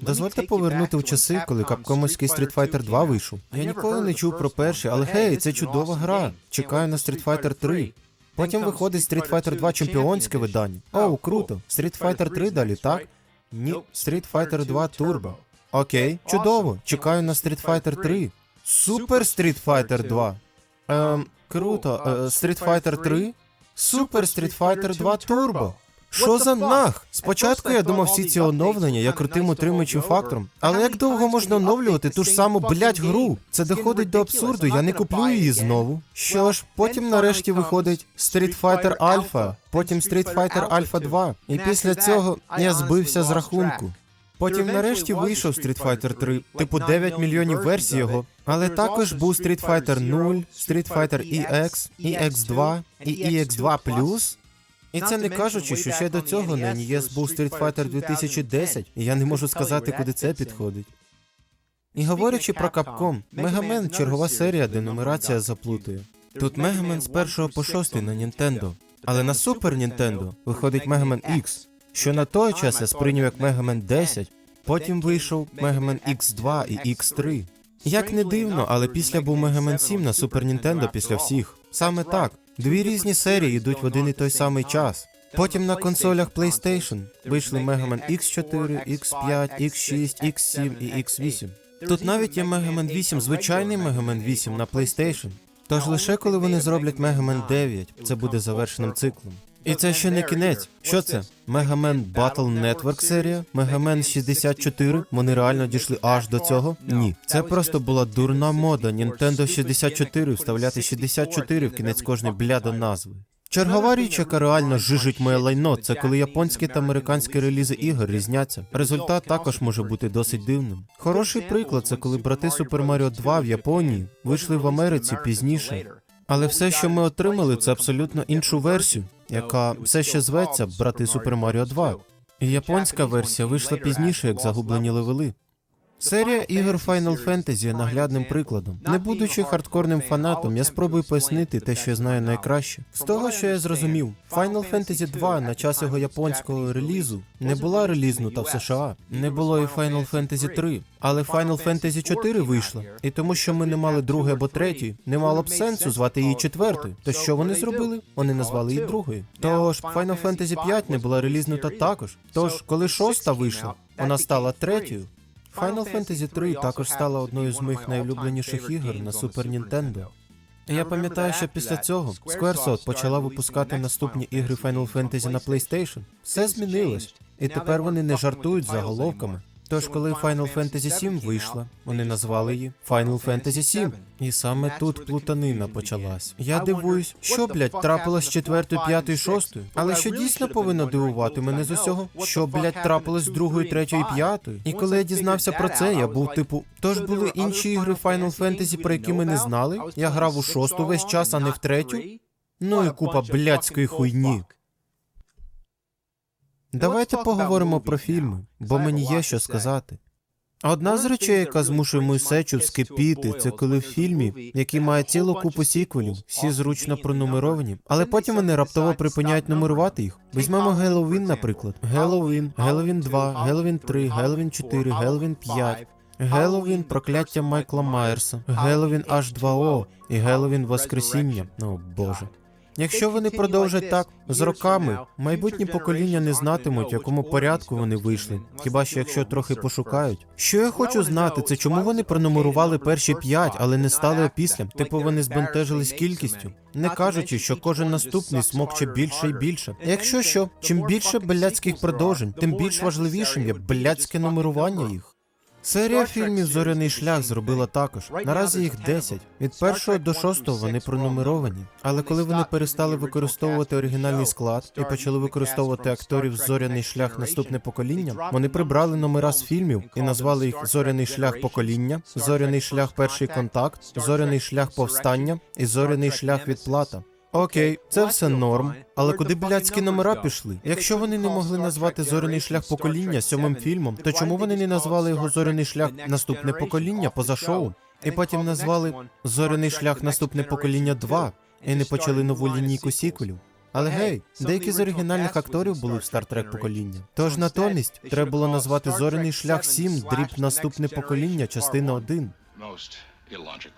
Дозвольте повернути в часи, коли капкомовський Street Fighter 2 вийшов. Я ніколи не чув про перший, але гей, це чудова гра. Чекаю на Street Fighter 3. Потім виходить Street Fighter 2 чемпіонське видання. Оу, круто. Street Fighter 3 далі, так? Ні, Street Fighter 2 Turbo. Окей, чудово. Чекаю на Street Fighter 3. Супер Street Fighter 2. Ем, круто. Е, Street Fighter 3? Супер Street Fighter 2 Turbo. Що за нах? Спочатку я думав всі ці оновлення я крутим утримуючим фактором. Але як довго можна оновлювати ту ж саму блять гру? Це доходить до абсурду, я не куплю її знову. Що ж, потім нарешті виходить Street Fighter Alpha, потім Street Fighter Alpha 2. І після цього я збився з рахунку. Потім нарешті вийшов Street Fighter 3, типу 9 мільйонів версій його. Але також був Street Fighter 0, Street Fighter EX, EX2 і EX2+. І це не кажучи, що ще до цього на NES був Street Fighter 2010, і я не можу сказати, куди це підходить. І говорячи про Capcom, Мегамен чергова серія, де нумерація заплутує. Тут Мегамен з 1 по 6 на Nintendo, але на Super Nintendo виходить Мегамен X, що на той час я сприйняв як Мегамен 10, потім вийшов Мегамен X2 і X3. Як не дивно, але після був Мегамен 7 на Super Nintendo після всіх. Саме так. Дві різні серії йдуть в один і той самий час. Потім на консолях PlayStation вийшли Мегамен X4, X5, X6, X7 і X8. Тут навіть є Мегамен 8, звичайний Мегамен 8 на PlayStation. Тож лише коли вони зроблять Мегамен 9, це буде завершеним циклом. І це ще не кінець. Що це? Мегамен Battle Network серія? Мегамен 64? Вони реально дійшли аж до цього? Ні. Це просто була дурна мода Nintendo 64 вставляти 64 в кінець кожної бляда назви. Чергова річ, яка реально жижить моє лайно, це коли японські та американські релізи ігор різняться. Результат також може бути досить дивним. Хороший приклад це коли брати Super Mario 2 в Японії вийшли в Америці пізніше. Але все, що ми отримали, це абсолютно іншу версію, яка все ще зветься брати Супер Маріо 2. І японська версія вийшла пізніше, як загублені левели. Серія ігор Final Fantasy є наглядним прикладом. Не будучи хардкорним фанатом, я спробую пояснити те, що я знаю найкраще. З того, що я зрозумів, Final Fantasy 2 на час його японського релізу не була релізнута в США. Не було і Final Fantasy 3, але Final Fantasy 4 вийшла. І тому, що ми не мали другої або третьої, не мало б сенсу звати її четвертою. То що вони зробили? Вони назвали її другою. Тож Final Fantasy 5 не була релізнута також. Тож, коли шоста вийшла, вона стала третьою. Final Fantasy 3 також стала одною з моїх найулюбленіших ігор на Super Nintendo. Я пам'ятаю, що після цього Squaresoft почала випускати наступні ігри Final Fantasy на PlayStation. Все змінилось, і тепер вони не жартують заголовками. Тож, коли Final Fantasy 7 вийшла, вони назвали її Final Fantasy 7. І саме тут плутанина почалась. Я дивуюсь, що, блядь, трапилось з четвертою, п'ятою, шостою. Але що дійсно повинно дивувати мене з усього? Що, блядь, трапилось з другою, третьою п'ятою? І коли я дізнався про це, я був типу, тож були інші ігри Final Fantasy, про які ми не знали. Я грав у шосту весь час, а не в третю. Ну і купа блядської хуйні. Давайте поговоримо про фільми, бо мені є що сказати. Одна з речей, яка змушує мою сечу вскипіти, це коли в фільмі, який має цілу купу сіквелів, всі зручно пронумеровані, але потім вони раптово припиняють нумерувати їх. Візьмемо Геловін, наприклад. Геловін, Геловін 2, Геловін 3, Геловін 4, Геловін 5. Геловін прокляття Майкла Майерса, Геловін H2O і Геловін Воскресіння. О боже. Якщо вони продовжать так з роками, майбутні покоління не знатимуть, в якому порядку вони вийшли. Хіба що якщо трохи пошукають. Що я хочу знати, це чому вони пронумерували перші п'ять, але не стали опісля. Типу вони збентежились кількістю, не кажучи, що кожен наступний смокче більше і більше. Якщо що, чим більше блядських продовжень, тим більш важливішим є блядське нумерування їх. Серія фільмів Зоряний шлях зробила також. Наразі їх 10. Від першого до шостого вони пронумеровані. Але коли вони перестали використовувати оригінальний склад і почали використовувати акторів Зоряний шлях наступне покоління, вони прибрали номера з фільмів і назвали їх Зоряний шлях покоління, Зоряний шлях перший контакт, Зоряний шлях повстання і Зоряний шлях відплата. Окей, це все норм. Але куди блядські номера пішли? Якщо вони не могли назвати зоряний шлях покоління сьомим фільмом, то чому вони не назвали його зоряний шлях наступне покоління поза шоу? І потім назвали зоряний шлях наступне покоління 2 і не почали нову лінійку сіквелів? Але гей, деякі з оригінальних акторів були в Стартрек покоління. Тож натомість треба було назвати Зоряний шлях 7, дріб наступне покоління, частина 1. Most illogical.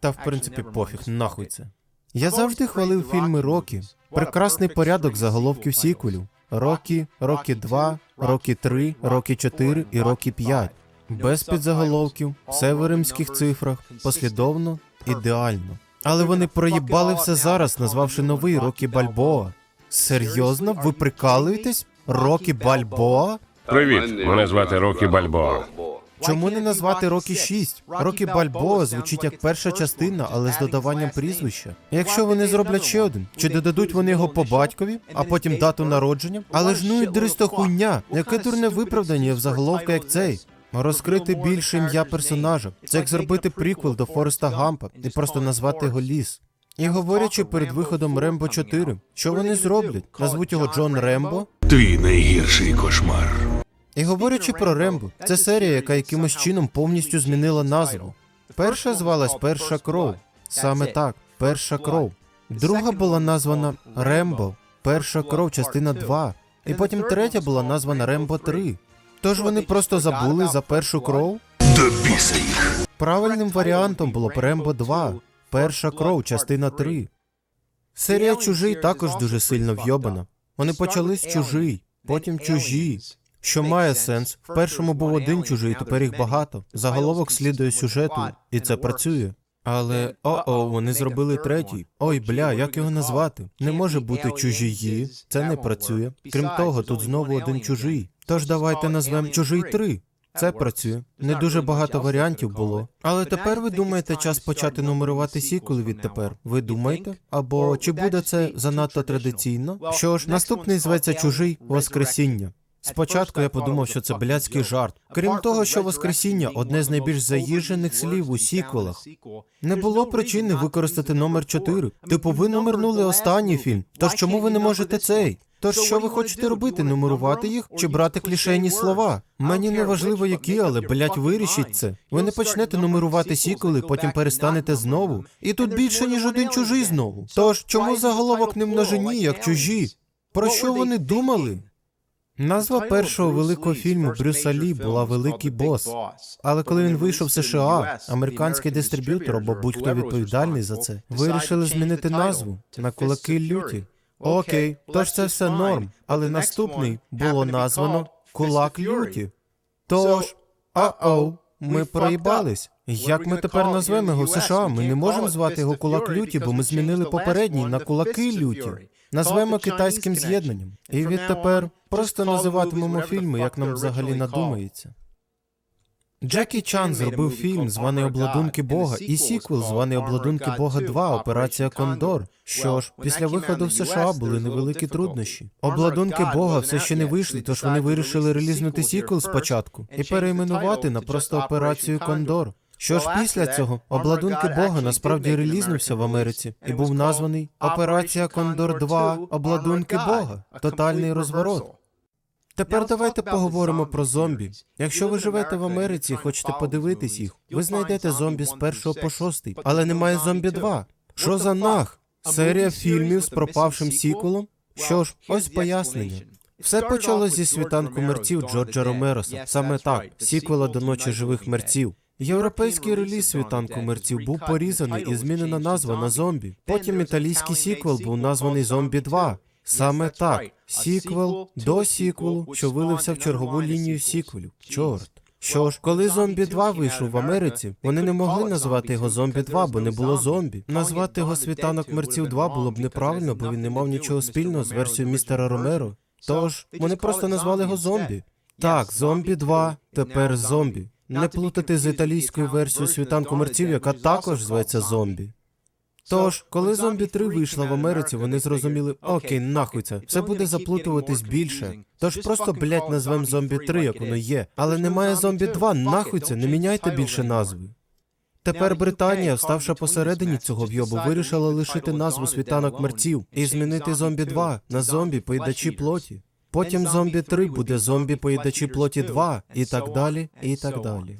Та в принципі пофіг, нахуй це. Я завжди хвалив фільми Рокі. Прекрасний порядок заголовків сіквелів. Рокі, Рокі 2, Рокі 3, Рокі 4 і Рокі 5. Без підзаголовків, все в римських цифрах, послідовно, ідеально. Але вони проїбали все зараз, назвавши новий Рокі Бальбоа. Серйозно? Ви прикалуєтесь? Рокі Бальбоа? Привіт, мене звати Рокі Бальбоа. Чому не назвати Рокі 6? Рокі Бальбоа звучить як перша частина, але з додаванням прізвища. Якщо вони зроблять ще один, чи додадуть вони його по батькові, а потім дату народження? Але ж ну і дристо хуйня. Яке дурне виправдання в заголовка як цей? Розкрити більше ім'я персонажа. Це як зробити приквел до Фореста Гампа і просто назвати його ліс. І говорячи перед виходом Рембо 4, що вони зроблять? Назвуть його Джон Рембо? Твій найгірший кошмар. І говорячи про Рембо, це серія, яка якимось чином повністю змінила назву. Перша звалась Перша кров. Саме так, Перша кров. Друга була названа Рембо, Перша кров, частина 2. І потім третя була названа Рембо 3. Тож вони просто забули за першу кров. Їх. Правильним варіантом було б Рембо 2, Перша кров, частина 3. Серія чужий також дуже сильно вйобана. Вони почали з чужий, потім чужі. Що має сенс? В першому був один чужий, тепер їх багато. Заголовок слідує сюжету, і це працює. Але о-о, вони зробили третій. Ой, бля, як його назвати? Не може бути чужії. Це не працює. Крім того, тут знову один чужий. Тож давайте назвемо чужий 3. Це працює. Не дуже багато варіантів було. Але тепер ви думаєте, час почати нумерувати сіквели відтепер? Ви думаєте? Або чи буде це занадто традиційно? Що ж, наступний зветься чужий Воскресіння. Спочатку я подумав, що це блядський жарт. Крім того, що Воскресіння одне з найбільш заїжджених слів у сіквелах. Не було причини використати номер 4. Типу, ви номернули останній фільм. Тож чому ви не можете цей? Тож що ви хочете робити? Нумерувати їх чи брати клішейні слова? Мені не важливо які, але блять, вирішіть це. Ви не почнете нумерувати сіквели, потім перестанете знову. І тут більше ніж один чужий знову. Тож чому заголовок не множині, як чужі? Про що вони думали? Назва першого великого фільму Брюса Лі була Великий бос. Але коли він вийшов в США, американський дистриб'ютор або будь-хто відповідальний за це, вирішили змінити назву на кулаки люті. Окей, тож це все норм, але наступний було названо Кулак люті. Тож, а-оу, ми проїбались. Як ми тепер назвемо його в США? Ми не можемо звати його кулак люті, бо ми змінили попередній на кулаки люті. Назвемо китайським з'єднанням. І відтепер просто називатимемо фільми, як нам взагалі надумається. Джекі Чан зробив фільм званий Обладунки Бога і сіквел званий Обладунки Бога 2 Операція Кондор. Що ж, після виходу в США були невеликі труднощі. Обладунки Бога все ще не вийшли, тож вони вирішили релізнути сіквел спочатку і перейменувати на просто операцію Кондор. Що ж після цього обладунки Бога насправді релізнувся в Америці і був названий Операція Кондор 2 Обладунки Бога. Тотальний розворот. Тепер давайте поговоримо про зомбі. Якщо ви живете в Америці і хочете подивитись їх, ви знайдете зомбі з першого по шостий, але немає зомбі 2. Що за нах? Серія фільмів з пропавшим сіквелом? Що ж, ось пояснення. Все почалось зі світанку мерців Джорджа Ромероса. Саме так, сіквела до ночі живих мерців. Європейський реліз світанку мерців був порізаний і змінена назва на зомбі. Потім італійський сіквел був названий Зомбі 2. Саме так, сіквел до сіквелу, що вилився в чергову лінію сіквелів. Чорт. Що ж, коли Зомбі 2 вийшов в Америці, вони не могли назвати його Зомбі 2, бо не було зомбі. Назвати його Світанок мерців 2 було б неправильно, бо він не мав нічого спільного з версією містера Ромеро. Тож вони просто назвали його зомбі. Так, зомбі 2, тепер зомбі. Не плутати з італійською версією світанку мерців, яка також зветься зомбі. Тож, коли зомбі 3 вийшла в Америці, вони зрозуміли, окей, нахуй це, все буде заплутуватись більше. Тож просто, блять, назвем зомбі 3, як воно є. Але немає зомбі 2, нахуй це, не міняйте більше назви. Тепер Британія, вставши посередині цього вйобу, вирішила лишити назву світанок мерців і змінити зомбі 2 на зомбі поїдачі плоті. Потім зомбі 3 буде зомбі поїдачі плоті 2, і так далі, і так далі.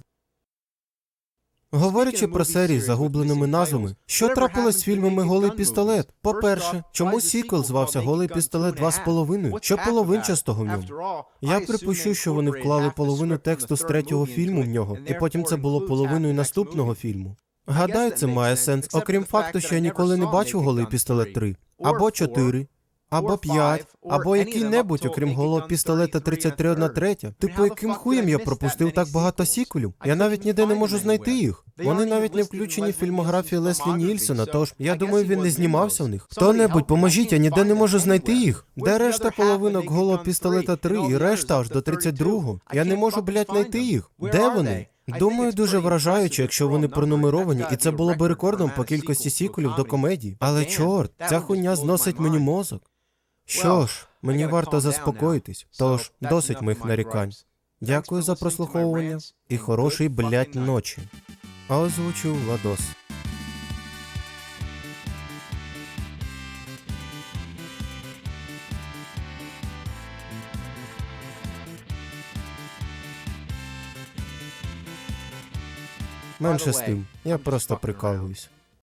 Говорячи про серії з загубленими назвами, що трапилось з фільмами Голий пістолет? По-перше, чому сіквел звався Голий пістолет 2,5? Що половинчастого в ньому? Я припущу, що вони вклали половину тексту з третього фільму в нього, і потім це було половиною наступного фільму. Гадаю, це має сенс, окрім факту, що я ніколи не бачив голий пістолет 3, або 4, або 5, або який-небудь, окрім голого пістолета 33 на третя. Типу, яким хуєм я пропустив так багато сіквелів? Я навіть ніде не можу знайти їх. Вони навіть не включені в фільмографію Леслі Нільсона, тож я думаю, він не знімався в них. Хто-небудь, поможіть, я ніде не можу знайти їх. Де решта половинок голого пістолета 3 і решта аж до 32-го? Я не можу, блядь, знайти їх. Де вони? Думаю, дуже вражаюче, якщо вони пронумеровані, і це було б рекордом по кількості сіквелів до комедії. Але чорт, ця хуйня зносить мені мозок. Що ж, мені варто заспокоїтись, тож досить моїх нарікань. Дякую за прослуховування і хорошої, блядь, ночі. А озвучив Ладос. Менше з тим, я просто прикалуюсь.